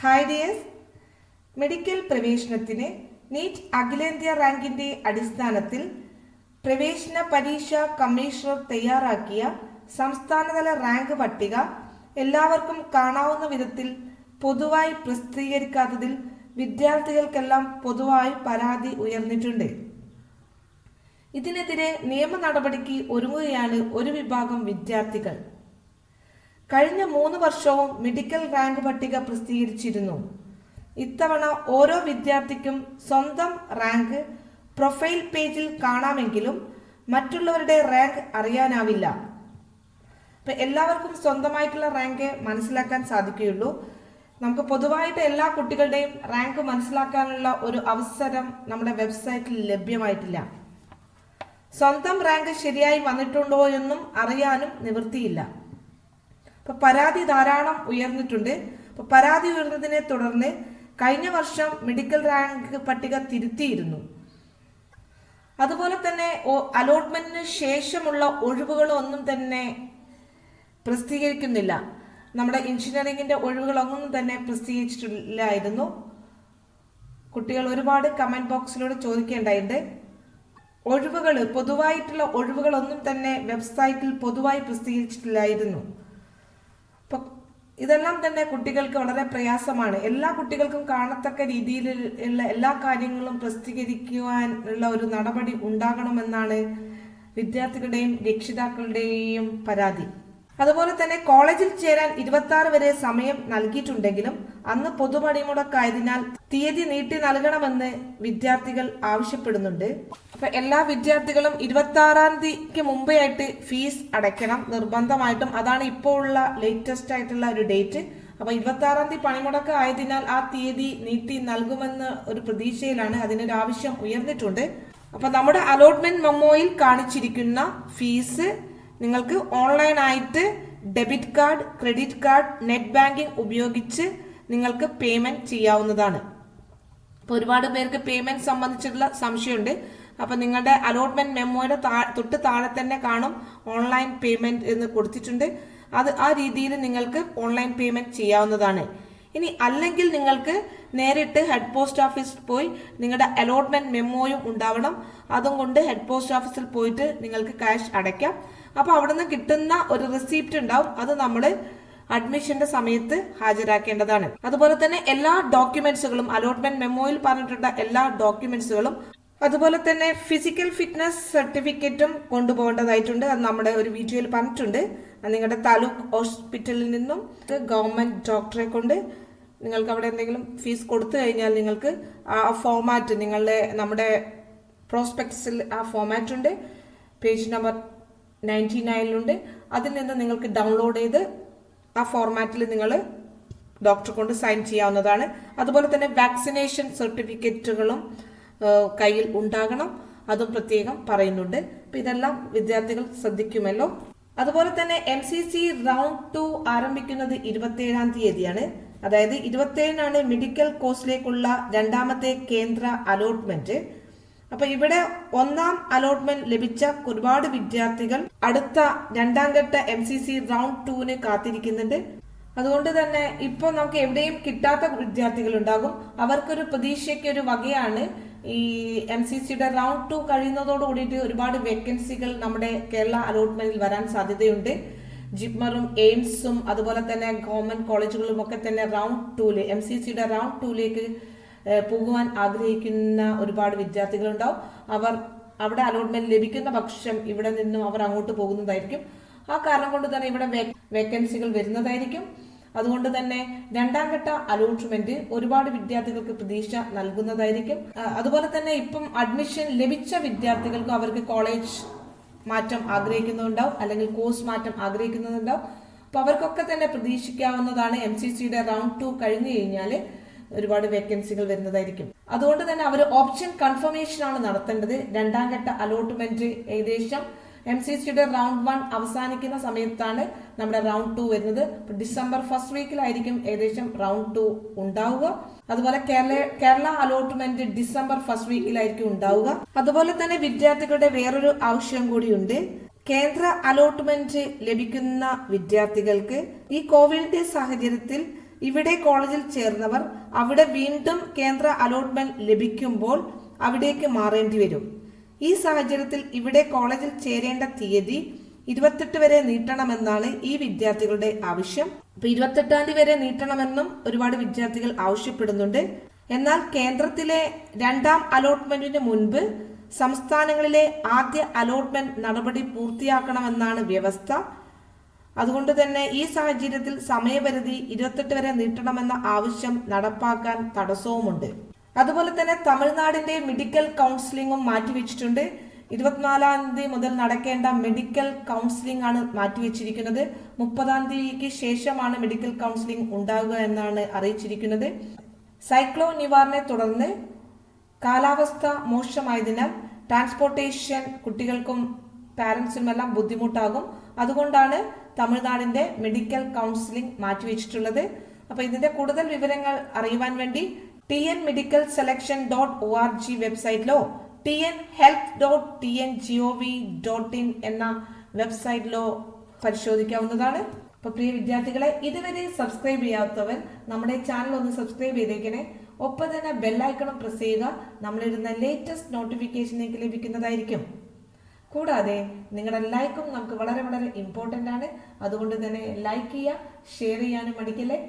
Hi dears medical പ്രവേശനത്തിന് NEET അഖിലേന്ത്യാ റാങ്കിന്റെ അടിസ്ഥാനത്തിൽ പ്രവേശന പരീക്ഷ കമ്മീഷണർ തയ്യാറാക്കിയ സംസ്ഥാനതല റാങ്ക് പട്ടിക എല്ലാവർക്കും കാണാവുന്ന വിധത്തിൽ പൊതുവായി പ്രസിദ്ധീകരിക്കാത്തതിൽ വിദ്യാർത്ഥികൾക്കെല്ലാം പൊതുവായി പരാതി ഉയർന്നിട്ടുണ്ട്. ഇതിനെതിരെ നിയമ നടപടിക്ക് ഒരുങ്ങുകയാണ് ഒരു വിഭാഗം വിദ്യാർത്ഥികൾ. കഴിഞ്ഞ മൂന്ന് വർഷവും മെഡിക്കൽ റാങ്ക് പട്ടിക പ്രസിദ്ധീകരിച്ചിരുന്നു. ഇത്തവണ ഓരോ വിദ്യാർത്ഥിക്കും സ്വന്തം റാങ്ക് പ്രൊഫൈൽ പേജിൽ കാണാമെങ്കിലും മറ്റുള്ളവരുടെ റാങ്ക് അറിയാനാവില്ല. അപ്പൊ എല്ലാവർക്കും സ്വന്തമായിട്ടുള്ള റാങ്ക് മനസ്സിലാക്കാൻ സാധിക്കുകയുള്ളൂ. നമുക്ക് പൊതുവായിട്ട് എല്ലാ കുട്ടികളുടെയും റാങ്ക് മനസ്സിലാക്കാനുള്ള ഒരു അവസരം നമ്മുടെ വെബ്സൈറ്റിൽ ലഭ്യമായിട്ടില്ല. സ്വന്തം റാങ്ക് ശരിയായി വന്നിട്ടുണ്ടോ എന്നും അറിയാനും നിവൃത്തിയില്ല. പരാതി ധാരാളം ഉയർന്നിട്ടുണ്ട്. പരാതി ഉയർന്നതിനെ തുടർന്ന് കഴിഞ്ഞ വർഷം മെഡിക്കൽ റാങ്ക് പട്ടിക തിരുത്തിയിരുന്നു. അതുപോലെ തന്നെ അലോട്ട്മെന്റിന് ശേഷമുള്ള ഒഴിവുകളൊന്നും തന്നെ പ്രസിദ്ധീകരിക്കുന്നില്ല. നമ്മുടെ എഞ്ചിനീയറിംഗിന്റെ ഒഴിവുകളൊന്നും തന്നെ പ്രസിദ്ധീകരിച്ചിട്ടില്ലായിരുന്നു. കുട്ടികൾ ഒരുപാട് കമന്റ് ബോക്സിലൂടെ ചോദിക്കേണ്ടായിട്ടുണ്ട് ഒഴിവുകൾ പൊതുവായിട്ടുള്ള ഒഴിവുകളൊന്നും തന്നെ വെബ്സൈറ്റിൽ പൊതുവായി പ്രസിദ്ധീകരിച്ചിട്ടില്ലായിരുന്നു. ഇതെല്ലാം തന്നെ കുട്ടികൾക്ക് വളരെ പ്രയാസമാണ്. എല്ലാ കുട്ടികൾക്കും കാണത്തക്ക രീതിയിലുള്ള എല്ലാ കാര്യങ്ങളും പ്രസിദ്ധീകരിക്കുവാൻ ഉള്ള ഒരു നടപടി ഉണ്ടാകണമെന്നാണ് വിദ്യാർത്ഥികളുടെയും രക്ഷിതാക്കളുടെയും പരാതി. അതുപോലെ തന്നെ കോളേജിൽ ചേരാൻ ഇരുപത്തി ആറ് വരെ സമയം നൽകിയിട്ടുണ്ടെങ്കിലും അന്ന് പൊതുപണിമുടക്കായതിനാൽ തീയതി നീട്ടി നൽകണമെന്ന് വിദ്യാർത്ഥികൾ ആവശ്യപ്പെടുന്നുണ്ട്. അപ്പൊ എല്ലാ വിദ്യാർത്ഥികളും ഇരുപത്തി ആറാം തീയതിക്ക് മുമ്പേ ആയിട്ട് ഫീസ് അടയ്ക്കണം നിർബന്ധമായിട്ടും. അതാണ് ഇപ്പോൾ ഉള്ള ലേറ്റസ്റ്റ് ആയിട്ടുള്ള ഒരു ഡേറ്റ് അപ്പൊ ഇരുപത്തി ആറാം തീയതി പണിമുടക്ക് ആയതിനാൽ ആ തീയതി നീട്ടി നൽകുമെന്ന ഒരു പ്രതീക്ഷയിലാണ് അതിനൊരു ആവശ്യം ഉയർന്നിട്ടുണ്ട്. അപ്പൊ നമ്മുടെ അലോട്ട്മെന്റ് മെമ്മോയിൽ കാണിച്ചിരിക്കുന്ന ഫീസ് നിങ്ങൾക്ക് ഓൺലൈനായിട്ട് debit card credit card net banking ഉപയോഗിച്ച് നിങ്ങൾക്ക് പേയ്മെന്റ് ചെയ്യാവുന്നതാണ്. അപ്പോൾ ഒരുപാട് പേർക്ക് പേയ്മെന്റ് സംബന്ധിച്ചിട്ടുള്ള സംശയമുണ്ട്. അപ്പൊ നിങ്ങളുടെ അലോട്ട്മെന്റ് മെമ്മോയുടെ തൊട്ട് താഴെ തന്നെ കാണും ഓൺലൈൻ പേയ്മെന്റ് എന്ന് കൊടുത്തിട്ടുണ്ട്. അത് ആ രീതിയിൽ നിങ്ങൾക്ക് ഓൺലൈൻ പേയ്മെന്റ് ചെയ്യാവുന്നതാണ്. ഇനി അല്ലെങ്കിൽ നിങ്ങൾക്ക് നേരിട്ട് ഹെഡ് പോസ്റ്റ് ഓഫീസിൽ പോയി നിങ്ങളുടെ അലോട്ട്മെന്റ് മെമ്മോയും ഉണ്ടാവണം. അതും കൊണ്ട് ഹെഡ് പോസ്റ്റ് ഓഫീസിൽ പോയിട്ട് നിങ്ങൾക്ക് ക്യാഷ് അടയ്ക്കാം. അപ്പൊ നിന്ന് കിട്ടുന്ന ഒരു റിസീപ്റ്റ് ഉണ്ടാവും. അത് നമ്മൾ അഡ്മിഷന്റെ സമയത്ത് ഹാജരാക്കേണ്ടതാണ്. അതുപോലെ തന്നെ എല്ലാ ഡോക്യുമെന്റ്സുകളും അലോട്ട്മെന്റ് മെമ്മോയിൽ പറഞ്ഞിട്ടുള്ള എല്ലാ ഡോക്യുമെന്റ്സുകളും അതുപോലെ തന്നെ ഫിസിക്കൽ ഫിറ്റ്നസ് സർട്ടിഫിക്കറ്റും കൊണ്ടുപോകേണ്ടതായിട്ടുണ്ട്. അത് നമ്മുടെ ഒരു വീഡിയോയിൽ പറഞ്ഞിട്ടുണ്ട്. നിങ്ങളുടെ താലൂക്ക് ഹോസ്പിറ്റലിൽ നിന്നും ഗവൺമെന്റ് ഡോക്ടറെ കൊണ്ട് നിങ്ങൾക്ക് അവിടെ എന്തെങ്കിലും ഫീസ് കൊടുത്തു കഴിഞ്ഞാൽ നിങ്ങൾക്ക് ആ ഫോമാറ്റ് നിങ്ങളുടെ നമ്മുടെ പ്രോസ്പെക്ട്സിൽ ആ ഫോമാറ്റ് ഉണ്ട്. പേജ് നമ്പർ നയന്റി നയനിലുണ്ട് അതിൽ നിന്ന് നിങ്ങൾക്ക് ഡൗൺലോഡ് ചെയ്ത് ആ ഫോർമാറ്റിൽ നിങ്ങൾ ഡോക്ടർ കൊണ്ട് സൈൻ ചെയ്യാവുന്നതാണ്. അതുപോലെ തന്നെ വാക്സിനേഷൻ സർട്ടിഫിക്കറ്റുകളും കയ്യിൽ ഉണ്ടാകണം. അതും പ്രത്യേകം പറയുന്നുണ്ട്. അപ്പൊ ഇതെല്ലാം വിദ്യാർത്ഥികൾ ശ്രദ്ധിക്കുമല്ലോ. അതുപോലെ തന്നെ M C C round two ആരംഭിക്കുന്നത് ഇരുപത്തിയേഴാം തീയതിയാണ്. അതായത് ഇരുപത്തിയേഴിനാണ് മെഡിക്കൽ കോഴ്സിലേക്കുള്ള രണ്ടാമത്തെ കേന്ദ്ര അലോട്ട്മെന്റ് അപ്പൊ ഇവിടെ ഒന്നാം അലോട്ട്മെന്റ് ലഭിച്ച ഒരുപാട് വിദ്യാർത്ഥികൾ അടുത്ത രണ്ടാം ഘട്ട എം സി സി റൗണ്ട് ടുവിന് കാത്തിരിക്കുന്നുണ്ട്. അതുകൊണ്ട് തന്നെ ഇപ്പൊ നമുക്ക് എവിടെയും കിട്ടാത്ത വിദ്യാർത്ഥികൾ ഉണ്ടാകും. അവർക്കൊരു പ്രതീക്ഷയ്ക്ക് ഒരു വകയാണ് ഈ എം സി സിയുടെ റൗണ്ട് ടു കഴിയുന്നതോട് ഒരുപാട് വേക്കൻസികൾ നമ്മുടെ കേരള അലോട്ട്മെന്റിൽ വരാൻ സാധ്യതയുണ്ട്. ജിപ്മറും എയിംസും അതുപോലെ തന്നെ ഗവൺമെന്റ് കോളേജുകളും ഒക്കെ തന്നെ റൗണ്ട് ടൂൽ എം സി സിയുടെ റൗണ്ട് ടൂലേക്ക് പോകുവാൻ ആഗ്രഹിക്കുന്ന ഒരുപാട് വിദ്യാർത്ഥികളുണ്ടാവും. അവർ അവിടെ അലോട്ട്മെന്റ് ലഭിക്കുന്ന പക്ഷം ഇവിടെ നിന്നും അവർ അങ്ങോട്ട് പോകുന്നതായിരിക്കും. ആ കാരണം കൊണ്ട് തന്നെ ഇവിടെ വേക്കൻസികൾ വരുന്നതായിരിക്കും. അതുകൊണ്ട് തന്നെ രണ്ടാം ഘട്ട അലോട്ട്മെന്റ് ഒരുപാട് വിദ്യാർത്ഥികൾക്ക് പ്രതീക്ഷ നൽകുന്നതായിരിക്കും. അതുപോലെ തന്നെ ഇപ്പം അഡ്മിഷൻ ലഭിച്ച വിദ്യാർത്ഥികൾക്കും അവർക്ക് കോളേജ് മാറ്റം ആഗ്രഹിക്കുന്നുണ്ടാവും അല്ലെങ്കിൽ കോഴ്സ് മാറ്റം ആഗ്രഹിക്കുന്നുണ്ടാവും. അപ്പൊ അവർക്കൊക്കെ തന്നെ പ്രതീക്ഷിക്കാവുന്നതാണ് എം സി സിയുടെ റൗണ്ട് ടു കഴിഞ്ഞു കഴിഞ്ഞാൽ ഒരുപാട് വേക്കൻസികൾ വരുന്നതായിരിക്കും. അതുകൊണ്ട് തന്നെ അവർ ഓപ്ഷൻ കൺഫർമേഷൻ ആണ് നടത്തേണ്ടത്. രണ്ടാം ഘട്ട അലോട്ട്മെന്റ് ഏകദേശം എം സി സിയുടെ റൗണ്ട് വൺ അവസാനിക്കുന്ന സമയത്താണ് നമ്മുടെ റൗണ്ട് ടു വരുന്നത്. ഡിസംബർ ഫസ്റ്റ് വീക്കിലായിരിക്കും ഏകദേശം റൗണ്ട് ടു ഉണ്ടാവുക. അതുപോലെ Kerala Kerala allotment December first വീക്കിലായിരിക്കും ഉണ്ടാവുക. അതുപോലെ തന്നെ വിദ്യാർത്ഥികളുടെ വേറൊരു ആവശ്യം കൂടിയുണ്ട്. കേന്ദ്ര അലോട്ട്മെന്റ് ലഭിക്കുന്ന വിദ്യാർത്ഥികൾക്ക് ഈ കോവിഡിന്റെ സാഹചര്യത്തിൽ ഇവിടെ കോളേജിൽ ചേർന്നവർ അവിടെ വീണ്ടും കേന്ദ്ര അലോട്ട്മെന്റ് ലഭിക്കുമ്പോൾ അവിടേക്ക് മാറേണ്ടി വരും. ഈ സാഹചര്യത്തിൽ ഇവിടെ കോളേജിൽ ചേരേണ്ട തീയതി ഇരുപത്തെട്ട് വരെ നീട്ടണമെന്നാണ് ഈ വിദ്യാർത്ഥികളുടെ ആവശ്യം. അപ്പൊ ഇരുപത്തെട്ടാം തീയതി വരെ നീട്ടണമെന്നും ഒരുപാട് വിദ്യാർത്ഥികൾ ആവശ്യപ്പെടുന്നുണ്ട്. എന്നാൽ കേന്ദ്രത്തിലെ രണ്ടാം അലോട്ട്മെന്റിന് മുൻപ് സംസ്ഥാനങ്ങളിലെ ആദ്യ അലോട്ട്മെന്റ് നടപടി പൂർത്തിയാക്കണമെന്നാണ് വ്യവസ്ഥ. അതുകൊണ്ട് തന്നെ ഈ സാഹചര്യത്തിൽ സമയപരിധി ഇരുപത്തെട്ട് വരെ നീട്ടണമെന്ന ആവശ്യം നടപ്പാക്കാൻ തടസ്സവുമുണ്ട്. അതുപോലെ തന്നെ തമിഴ്നാടിന്റെ മെഡിക്കൽ കൗൺസിലിംഗും മാറ്റിവെച്ചിട്ടുണ്ട്. ഇരുപത്തിനാലാം തീയതി മുതൽ നടക്കേണ്ട മെഡിക്കൽ കൗൺസിലിംഗ് ആണ് മാറ്റിവെച്ചിരിക്കുന്നത്. മുപ്പതാം തീയതിക്ക് ശേഷമാണ് മെഡിക്കൽ കൗൺസിലിംഗ് ഉണ്ടാകുക എന്നാണ് അറിയിച്ചിരിക്കുന്നത്. സൈക്ലോൺ നിവാറിനെ തുടർന്ന് കാലാവസ്ഥ മോശമായതിനാൽ ട്രാൻസ്പോർട്ടേഷൻ കുട്ടികൾക്കും പാരൻസിനുമെല്ലാം ബുദ്ധിമുട്ടാകും. അതുകൊണ്ടാണ് തമിഴ്നാടിന്റെ മെഡിക്കൽ കൗൺസിലിംഗ് മാറ്റിവെച്ചിട്ടുള്ളത്. അപ്പൊ ഇതിന്റെ കൂടുതൽ വിവരങ്ങൾ അറിയുവാൻ വേണ്ടി T medical selection dot ORG వెబ్సైట్లో టిఎన్ హెల్త్ വെബ്സൈറ്റിലോ టిఎన్ జిఓవి ഡോട്ട് ഇൻ എന്ന വെബ്സൈറ്റിലോ പരിശോധിക്കാവുന്നതാണ്. അപ്പൊ പ്രിയ വിദ്യാർത്ഥികളെ ഇതുവരെ സബ്സ്ക്രൈബ് ചെയ്യാത്തവർ നമ്മുടെ ചാനൽ ഒന്ന് സബ്സ്ക്രൈബ് ചെയ്തേക്കണേ. ഒപ്പം തന്നെ ബെല്ലൈക്കണം പ്രസ് ചെയ്യുക. നമ്മളിടുന്ന ലേറ്റസ്റ്റ് നോട്ടിഫിക്കേഷൻ നിങ്ങൾക്ക് ലഭിക്കുന്നതായിരിക്കും. കൂടാതെ നിങ്ങളുടെ ലൈക്കും നമുക്ക് വളരെ വളരെ ഇമ്പോർട്ടന്റ് ആണ്. അതുകൊണ്ട് തന്നെ ലൈക്ക് ചെയ്യുക ഷെയർ ചെയ്യാനും മടിക്കല്ലേ.